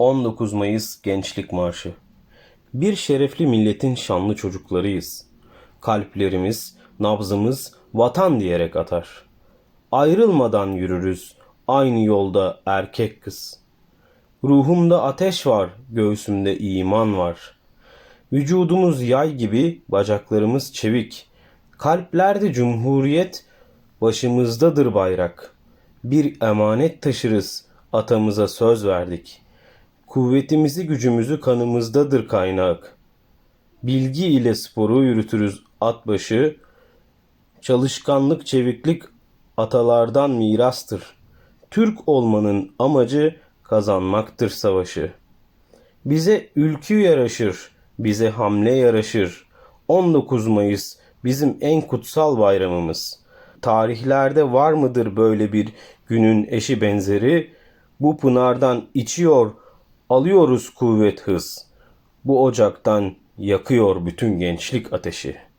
19 Mayıs Gençlik Marşı. Bir şerefli milletin şanlı çocuklarıyız. Kalplerimiz, nabzımız vatan diyerek atar. Ayrılmadan yürürüz aynı yolda erkek kız. Ruhumda ateş var, göğsümde iman var. Vücudumuz yay gibi, bacaklarımız çevik. Kalplerde cumhuriyet, başımızdadır bayrak. Bir emanet taşırız, atamıza söz verdik. Kuvvetimizi gücümüzü kanımızdadır kaynak. Bilgi ile sporu yürütürüz at başı. Çalışkanlık, çeviklik atalardan mirastır. Türk olmanın amacı kazanmaktır savaşı. Bize ülkü yaraşır, bize hamle yaraşır. 19 Mayıs bizim en kutsal bayramımız. Tarihlerde var mıdır böyle bir günün eşi benzeri? Bu pınardan içiyor, alıyoruz kuvvet hız. Bu ocaktan yakıyor bütün gençlik ateşi.''